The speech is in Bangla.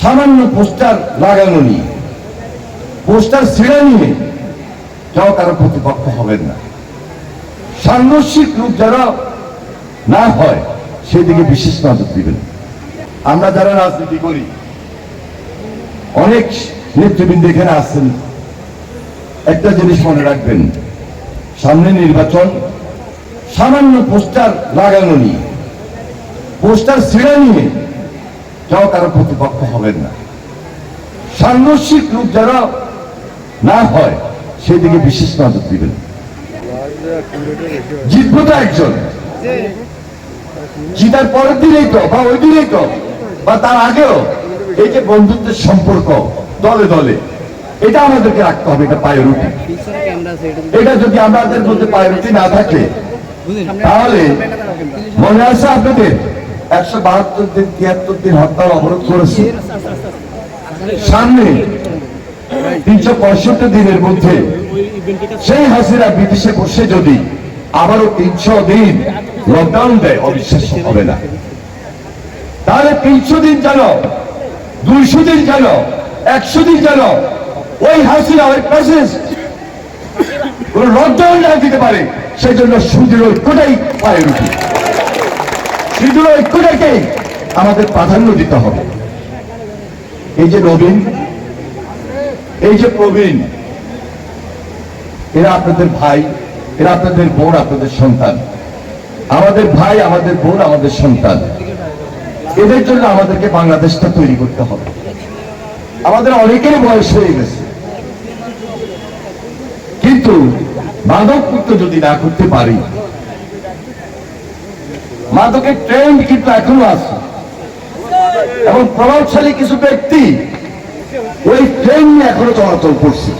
সামান্য পোস্টার লাগানো নিয়ে। পোস্টার ছিঁড়ে নিয়ে কেউ কারও প্রতিপক্ষ হবেন না। সাংঘর্ষিক রূপ যারা না হয়, সেদিকে বিশেষ নজর দিবেন। আমরা যারা রাজনীতি করি, অনেক নেতৃবৃন্দ এখানে আছেন। একটা জিনিস মনে রাখবেন, সামনে নির্বাচন, সামান্য পোস্টার লাগানো নিয়ে, পোস্টার ছিঁড়ে নিয়ে কেউ কারও প্রতিপক্ষ হবেন না। সাংঘর্ষিক রূপ যারা না হয়, সেদিকে বিশেষ নজর দিবেন। জিতবো তো একজন। জিতার পরের দিনেই তো, বা ওই দিনেই তো, বা তার আগেও। এই যে বন্ধুত্বের সম্পর্ক, দলে দলে, এটা আমাদেরকে রাখতে হবে, এটা প্রায়োরিটি এটা যদি আমাদের মধ্যে প্রায়োরিটি না থাকে, তাহলে মনে আছে আপনাদের? একশো বাহাত্তর দিন, তিয়াত্তর দিন হরতাল অবরোধ করেছে। সামনে তিনশো পঁয়ষট্টি দিনের মধ্যে সেই হাসিনা বিদেশে বসে যদি আবারও তিনশো দিন লকডাউন দেয়, অবিশ্বাস্য হবে না। তাহলে তিনশো দিন যেন, দুইশো দিন যেন, একশো দিন যেন ওই হাসিনা, ওই কোন লকডাউন না দিতে পারে সেই জন্য সুদৃঢ় ঐক্যটাই প্রায়োরিটি সুদৃঢ় ঐক্যটাকে আমাদের প্রাধান্য দিতে হবে। এই যে নবীন, এই যে প্রবীণ, এরা আপনাদের ভাই, এরা আপনাদের বোন, আপনাদের সন্তান। আমাদের ভাই, আমাদের বোন, আমাদের সন্তান। এদের জন্য আমাদেরকে বাংলাদেশটা তৈরি করতে হবে। আমাদের অনেকের বয়স হয়ে গেছে। কিন্তু মাদক যদি না করতে পারি মাদকের ট্রেন্ড কিন্তু এখনও আছে। এবং প্রভাবশালী কিছু ব্যক্তি ওই ট্রেন নিয়ে এখনও চলাচল করছে।